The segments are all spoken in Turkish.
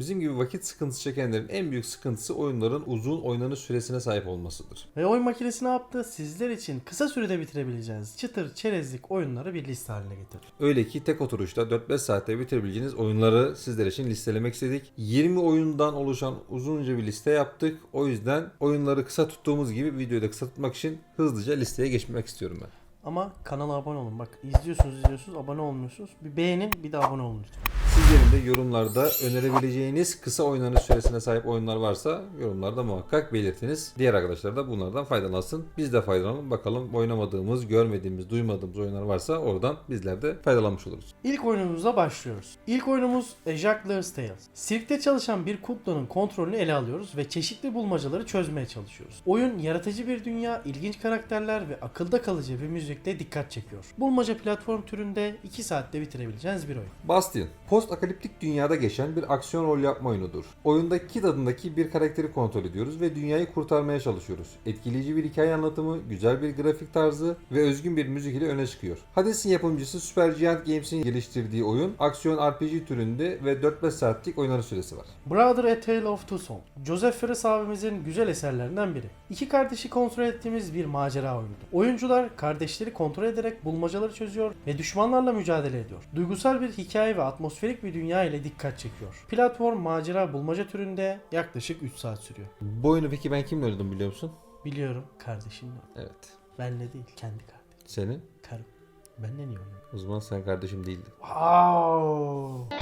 Bizim gibi vakit sıkıntısı çekenlerin en büyük sıkıntısı oyunların uzun oynanış süresine sahip olmasıdır. Ve oyun makinesi ne yaptı? Sizler için kısa sürede bitirebileceğiniz çıtır çerezlik oyunları bir liste haline getirdi. Öyle ki tek oturuşta 4-5 saatte bitirebileceğiniz oyunları sizler için listelemek istedik. 20 oyundan oluşan uzunca bir liste yaptık. O yüzden oyunları kısa tuttuğumuz gibi videoyu da kısa tutmak için hızlıca listeye geçmek istiyorum ben. Ama kanala abone olun. Bak izliyorsunuz izliyorsunuz abone olmuyorsunuz. Bir beğenin bir de abone olun lütfen. Sizlerin de yorumlarda önerebileceğiniz kısa oynanış süresine sahip oyunlar varsa yorumlarda muhakkak belirtiniz. Diğer arkadaşlar da bunlardan faydalansın. Biz de faydalanalım. Bakalım oynamadığımız, görmediğimiz, duymadığımız oyunlar varsa oradan bizler de faydalanmış oluruz. İlk oyunumuzla başlıyoruz. İlk oyunumuz A Juggler's Tales. Sirkte çalışan bir kuklanın kontrolünü ele alıyoruz ve çeşitli bulmacaları çözmeye çalışıyoruz. Oyun yaratıcı bir dünya, ilginç karakterler ve akılda kalıcı bir müzikle dikkat çekiyor. Bulmaca platform türünde 2 saatte bitirebileceğiniz bir oyun. Bastion, post akaliptik dünyada geçen bir aksiyon rol yapma oyunudur. Oyunda Kid adındaki bir karakteri kontrol ediyoruz ve dünyayı kurtarmaya çalışıyoruz. Etkileyici bir hikaye anlatımı, güzel bir grafik tarzı ve özgün bir müzik ile öne çıkıyor. Hades'in yapımcısı Supergiant Games'in geliştirdiği oyun, aksiyon RPG türünde ve 4-5 saatlik oynanış süresi var. Brother A Tale of Two Souls. Joseph Fares abimizin güzel eserlerinden biri. İki kardeşi kontrol ettiğimiz bir macera oyunudur. Oyuncular kardeşleri kontrol ederek bulmacaları çözüyor ve düşmanlarla mücadele ediyor. Duygusal bir hikaye ve atmosferik bir dünya ile dikkat çekiyor. Platform macera bulmaca türünde yaklaşık 3 saat sürüyor. Bu oyunu peki ben kimle oynadım biliyor musun? Biliyorum kardeşimle. Evet. Benle değil kendi kardeşim. Senin? Karım. Benle niye oynuyor? O zaman sen kardeşim değildin. Wow.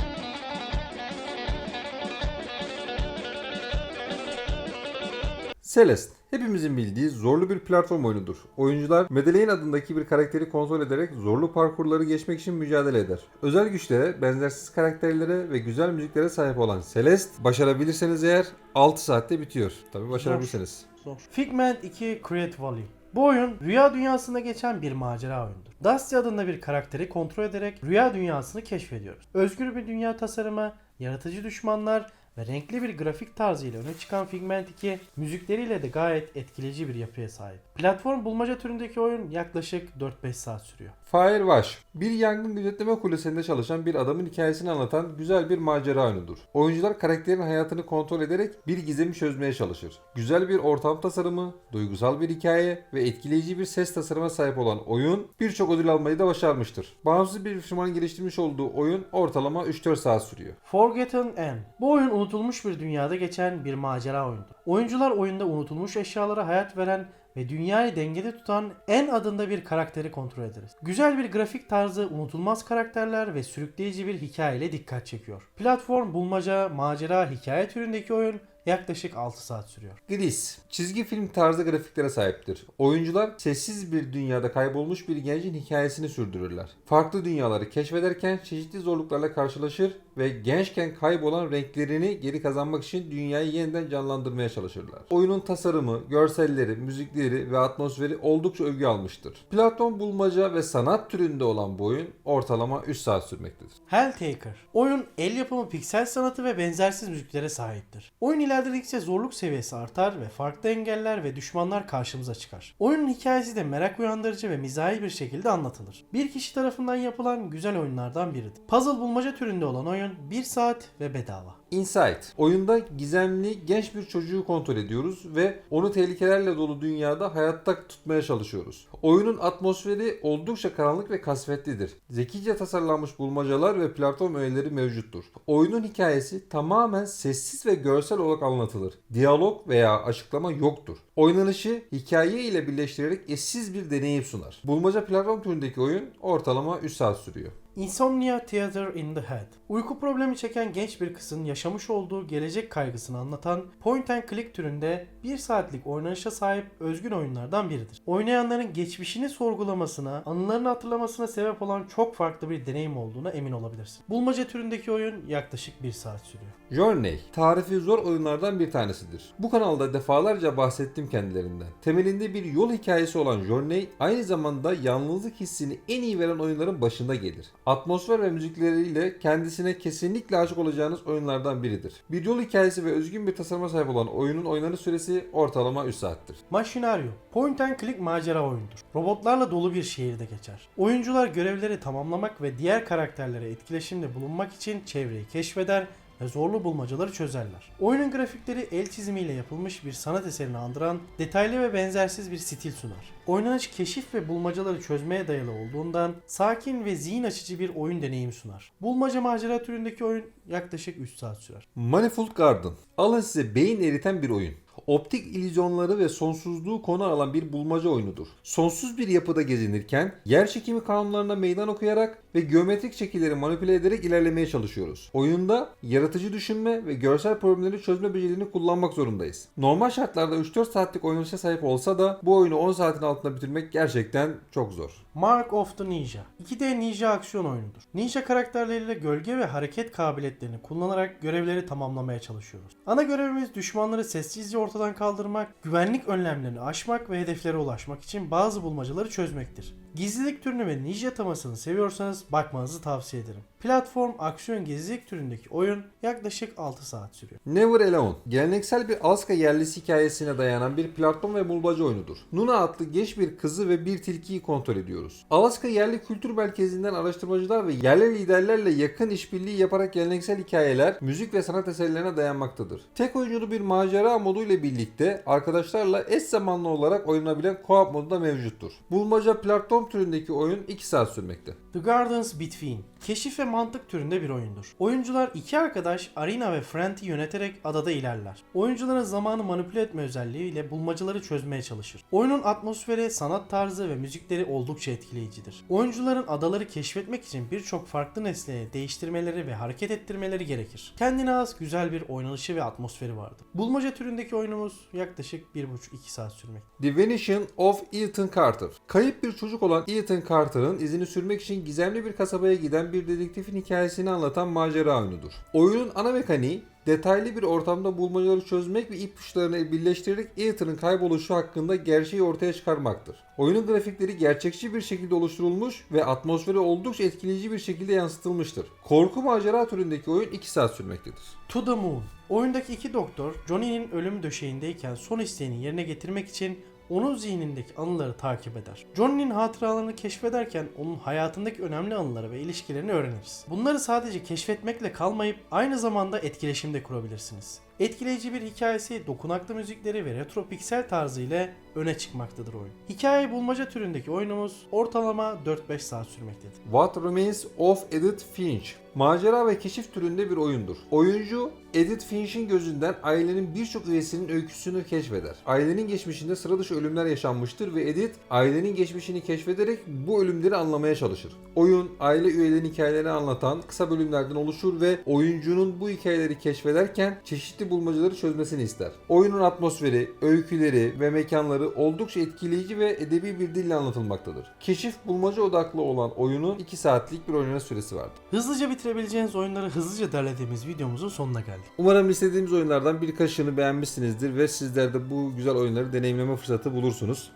Celeste, hepimizin bildiği zorlu bir platform oyunudur. Oyuncular Madeleine adındaki bir karakteri kontrol ederek zorlu parkurları geçmek için mücadele eder. Özel güçlere, benzersiz karakterlere ve güzel müziklere sahip olan Celeste, başarabilirseniz eğer 6 saatte bitiyor. Tabi başarabilirseniz. Zor. Figment 2 Create Valley. Bu oyun rüya dünyasında geçen bir macera oyunudur. Dusty adında bir karakteri kontrol ederek rüya dünyasını keşfediyoruz. Özgür bir dünya tasarımı, yaratıcı düşmanlar ve renkli bir grafik tarzıyla öne çıkan Figment 2 müzikleriyle de gayet etkileyici bir yapıya sahip. Platform bulmaca türündeki oyun yaklaşık 4-5 saat sürüyor. Firewash, bir yangın gözetleme kulesinde çalışan bir adamın hikayesini anlatan güzel bir macera oyunudur. Oyuncular karakterin hayatını kontrol ederek bir gizemi çözmeye çalışır. Güzel bir ortam tasarımı, duygusal bir hikaye ve etkileyici bir ses tasarıma sahip olan oyun birçok ödül almayı da başarmıştır. Bağımsız bir firmanın geliştirmiş olduğu oyun ortalama 3-4 saat sürüyor. Forgotten End. Bu oyun unutulmuş bir dünyada geçen bir macera oyundur. Oyuncular oyunda unutulmuş eşyalara hayat veren ve dünyayı dengede tutan En adında bir karakteri kontrol ederiz. Güzel bir grafik tarzı, unutulmaz karakterler ve sürükleyici bir hikaye ile dikkat çekiyor. Platform, bulmaca, macera, hikaye türündeki oyun yaklaşık 6 saat sürüyor. Gris, çizgi film tarzı grafiklere sahiptir. Oyuncular sessiz bir dünyada kaybolmuş bir gencin hikayesini sürdürürler. Farklı dünyaları keşfederken çeşitli zorluklarla karşılaşır ve gençken kaybolan renklerini geri kazanmak için dünyayı yeniden canlandırmaya çalışırlar. Oyunun tasarımı, görselleri, müzikleri ve atmosferi oldukça övgü almıştır. Platon bulmaca ve sanat türünde olan bu oyun ortalama 3 saat sürmektedir. Helltaker. Oyun el yapımı piksel sanatı ve benzersiz müziklere sahiptir. Oyun ilerledikçe zorluk seviyesi artar ve farklı engeller ve düşmanlar karşımıza çıkar. Oyunun hikayesi de merak uyandırıcı ve mizahi bir şekilde anlatılır. Bir kişi tarafından yapılan güzel oyunlardan biridir. Puzzle bulmaca türünde olan oyun 1 saat ve bedava. Inside. Oyunda gizemli genç bir çocuğu kontrol ediyoruz ve onu tehlikelerle dolu dünyada hayatta tutmaya çalışıyoruz. Oyunun atmosferi oldukça karanlık ve kasvetlidir. Zekice tasarlanmış bulmacalar ve platform öğeleri mevcuttur. Oyunun hikayesi tamamen sessiz ve görsel olarak anlatılır. Diyalog veya açıklama yoktur. Oynanışı hikaye ile birleştirerek eşsiz bir deneyim sunar. Bulmaca platform türündeki oyun ortalama 3 saat sürüyor. Insomnia Theater in the Head. Uyku problemi çeken genç bir kızın yaşamış olduğu gelecek kaygısını anlatan point and click türünde 1 saatlik oynanışa sahip özgün oyunlardan biridir. Oynayanların geçmişini sorgulamasına, anılarını hatırlamasına sebep olan çok farklı bir deneyim olduğuna emin olabilirsin. Bulmaca türündeki oyun yaklaşık 1 saat sürüyor. Journey, tarifi zor oyunlardan bir tanesidir. Bu kanalda defalarca bahsettim kendilerinden. Temelinde bir yol hikayesi olan Journey, aynı zamanda yalnızlık hissini en iyi veren oyunların başında gelir. Atmosfer ve müzikleriyle kendisine kesinlikle aşık olacağınız oyunlardan biridir. Bir yol hikayesi ve özgün bir tasarıma sahip olan oyunun oynanış süresi ortalama 3 saattir. Machinario, point and click macera oyundur. Robotlarla dolu bir şehirde geçer. Oyuncular görevleri tamamlamak ve diğer karakterlere etkileşimde bulunmak için çevreyi keşfeder ve zorlu bulmacaları çözerler. Oyunun grafikleri el çizimiyle yapılmış bir sanat eserini andıran detaylı ve benzersiz bir stil sunar. Oynanış keşif ve bulmacaları çözmeye dayalı olduğundan sakin ve zihin açıcı bir oyun deneyimi sunar. Bulmaca macera türündeki oyun yaklaşık 3 saat sürer. Manifold Garden. Alın size beyin eriten bir oyun. Optik illüzyonları ve sonsuzluğu konu alan bir bulmaca oyunudur. Sonsuz bir yapıda gezinirken yer çekimi kanunlarına meydan okuyarak ve geometrik şekilleri manipüle ederek ilerlemeye çalışıyoruz. Oyunda yaratıcı düşünme ve görsel problemleri çözme becerilerini kullanmak zorundayız. Normal şartlarda 3-4 saatlik oynanışa sahip olsa da bu oyunu 10 saatin altında bitirmek gerçekten çok zor. Mark of the Ninja 2D ninja aksiyon oyunudur. Ninja karakterleriyle gölge ve hareket kabiliyetlerini kullanarak görevleri tamamlamaya çalışıyoruz. Ana görevimiz düşmanları sessizce ortadan kaldırmak, güvenlik önlemlerini aşmak ve hedeflere ulaşmak için bazı bulmacaları çözmektir. Gizlilik türünü ve ninja temasını seviyorsanız bakmanızı tavsiye ederim. Platform aksiyon gizlilik türündeki oyun yaklaşık 6 saat sürüyor. Never Alone, geleneksel bir Alaska yerlisi hikayesine dayanan bir platform ve bulmaca oyunudur. Nuna adlı genç bir kızı ve bir tilkiyi kontrol ediyoruz. Alaska Yerli Kültür Merkezi'nden araştırmacılar ve yerli liderlerle yakın işbirliği yaparak geleneksel hikayeler, müzik ve sanat eserlerine dayanmaktadır. Tek oyunculu bir macera modu birlikte arkadaşlarla eş zamanlı olarak oynanabilen co-op modu da mevcuttur. Bulmaca platform türündeki oyun 2 saat sürmekte. The Gardens Between Keşif ve mantık türünde bir oyundur. Oyuncular iki arkadaş Arina ve Friend'i yöneterek adada ilerler. Oyuncuların zamanı manipüle etme özelliğiyle bulmacaları çözmeye çalışır. Oyunun atmosferi, sanat tarzı ve müzikleri oldukça etkileyicidir. Oyuncuların adaları keşfetmek için birçok farklı nesneye değiştirmeleri ve hareket ettirmeleri gerekir. Kendine az güzel bir oynanışı ve atmosferi vardır. Bulmaca türündeki oyunumuz yaklaşık 1,5-2 saat sürmek. The Vanishing of Ethan Carter. Kayıp bir çocuk olan Ethan Carter'ın izini sürmek için gizemli bir kasabaya giden bir dedektifin hikayesini anlatan macera oyunudur. Oyunun ana mekaniği detaylı bir ortamda bulmacaları çözmek ve ipuçlarını birleştirerek Ethan'ın kayboluşu hakkında gerçeği ortaya çıkarmaktır. Oyunun grafikleri gerçekçi bir şekilde oluşturulmuş ve atmosferi oldukça etkileyici bir şekilde yansıtılmıştır. Korku macera türündeki oyun 2 saat sürmektedir. To the Moon. Oyundaki iki doktor Johnny'nin ölüm döşeğindeyken son isteğini yerine getirmek için onun zihnindeki anıları takip eder. Johnny'nin hatıralarını keşfederken onun hayatındaki önemli anıları ve ilişkilerini öğreniriz. Bunları sadece keşfetmekle kalmayıp aynı zamanda etkileşimde kurabilirsiniz. Etkileyici bir hikayesi, dokunaklı müzikleri ve retro piksel tarzı ile öne çıkmaktadır oyun. Hikaye bulmaca türündeki oyunumuz ortalama 4-5 saat sürmektedir. What Remains of Edith Finch Macera ve keşif türünde bir oyundur. Oyuncu Edith Finch'in gözünden ailenin birçok üyesinin öyküsünü keşfeder. Ailenin geçmişinde sıra dışı ölümler yaşanmıştır ve Edith ailenin geçmişini keşfederek bu ölümleri anlamaya çalışır. Oyun aile üyelerinin hikayelerini anlatan kısa bölümlerden oluşur ve oyuncunun bu hikayeleri keşfederken çeşitli bulmacaları çözmesini ister. Oyunun atmosferi, öyküleri ve mekanları oldukça etkileyici ve edebi bir dille anlatılmaktadır. Keşif bulmaca odaklı olan oyunun 2 saatlik bir oynanış süresi vardır. Hızlıca bitirebileceğiniz oyunları hızlıca derlediğimiz videomuzun sonuna geldik. Umarım istediğimiz oyunlardan birkaçını beğenmişsinizdir ve sizler de bu güzel oyunları deneyimleme fırsatı bulursunuz.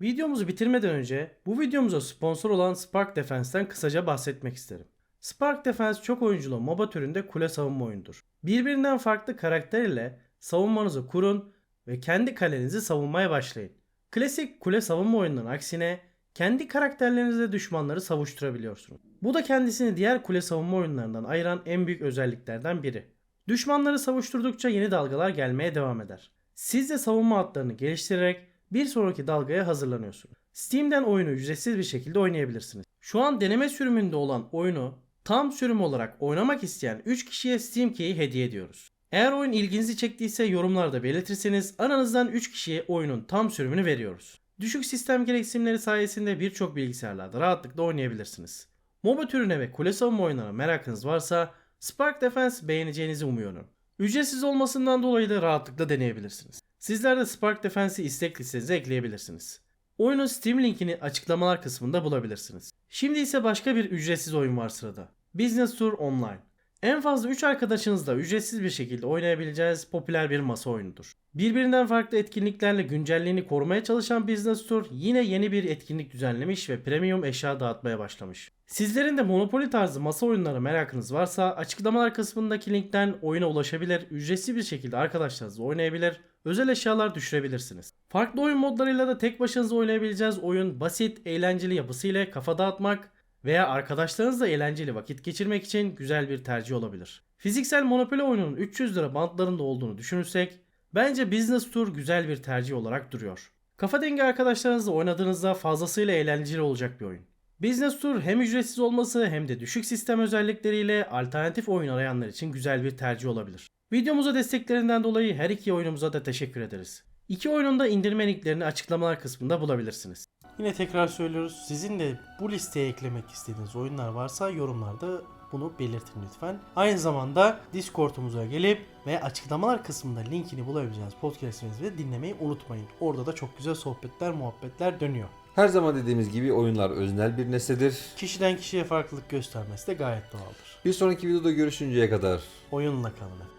Videomuzu bitirmeden önce bu videomuza sponsor olan Spark Defense'ten kısaca bahsetmek isterim. Spark Defense çok oyunculu MOBA türünde kule savunma oyundur. Birbirinden farklı karakter ile savunmanızı kurun ve kendi kalenizi savunmaya başlayın. Klasik kule savunma oyununun aksine kendi karakterlerinizle düşmanları savuşturabiliyorsunuz. Bu da kendisini diğer kule savunma oyunlarından ayıran en büyük özelliklerden biri. Düşmanları savuşturdukça yeni dalgalar gelmeye devam eder. Siz de savunma hatlarını geliştirerek bir sonraki dalgaya hazırlanıyorsunuz. Steam'den oyunu ücretsiz bir şekilde oynayabilirsiniz. Şu an deneme sürümünde olan oyunu tam sürüm olarak oynamak isteyen 3 kişiye Steam Key'i hediye ediyoruz. Eğer oyun ilginizi çektiyse yorumlarda belirtirseniz aranızdan 3 kişiye oyunun tam sürümünü veriyoruz. Düşük sistem gereksinimleri sayesinde birçok bilgisayarlarda rahatlıkla oynayabilirsiniz. MOBA türüne ve kule savunma oyunlarına merakınız varsa Spark Defense beğeneceğinizi umuyorum. Ücretsiz olmasından dolayı da rahatlıkla deneyebilirsiniz. Sizler de Spark Defense'i istek listenize ekleyebilirsiniz. Oyunun Steam linkini açıklamalar kısmında bulabilirsiniz. Şimdi ise başka bir ücretsiz oyun var sırada. Business Tour Online. En fazla 3 arkadaşınızla ücretsiz bir şekilde oynayabileceğiniz popüler bir masa oyunudur. Birbirinden farklı etkinliklerle güncelliğini korumaya çalışan Business Tour yine yeni bir etkinlik düzenlemiş ve premium eşya dağıtmaya başlamış. Sizlerin de Monopoly tarzı masa oyunları merakınız varsa açıklamalar kısmındaki linkten oyuna ulaşabilir, ücretsiz bir şekilde arkadaşlarınızla oynayabilir, özel eşyalar düşürebilirsiniz. Farklı oyun modlarıyla da tek başınıza oynayabileceğiniz oyun basit, eğlenceli yapısıyla kafa dağıtmak veya arkadaşlarınızla eğlenceli vakit geçirmek için güzel bir tercih olabilir. Fiziksel Monopoly oyununun 300 lira bantlarında olduğunu düşünürsek bence Business Tour güzel bir tercih olarak duruyor. Kafa dengi arkadaşlarınızla oynadığınızda fazlasıyla eğlenceli olacak bir oyun. Business Tour hem ücretsiz olması hem de düşük sistem özellikleriyle alternatif oyun arayanlar için güzel bir tercih olabilir. Videomuza desteklerinden dolayı her iki oyunumuza da teşekkür ederiz. İki oyunun da indirme linklerini açıklamalar kısmında bulabilirsiniz. Yine tekrar söylüyoruz. Sizin de bu listeye eklemek istediğiniz oyunlar varsa yorumlarda bunu belirtin lütfen. Aynı zamanda Discord'umuza gelip ve açıklamalar kısmında linkini bulabileceğiniz podcast'imizi de dinlemeyi unutmayın. Orada da çok güzel sohbetler, muhabbetler dönüyor. Her zaman dediğimiz gibi oyunlar öznel bir nesnedir. Kişiden kişiye farklılık göstermesi de gayet doğaldır. Bir sonraki videoda görüşünceye kadar Oyunla kalın.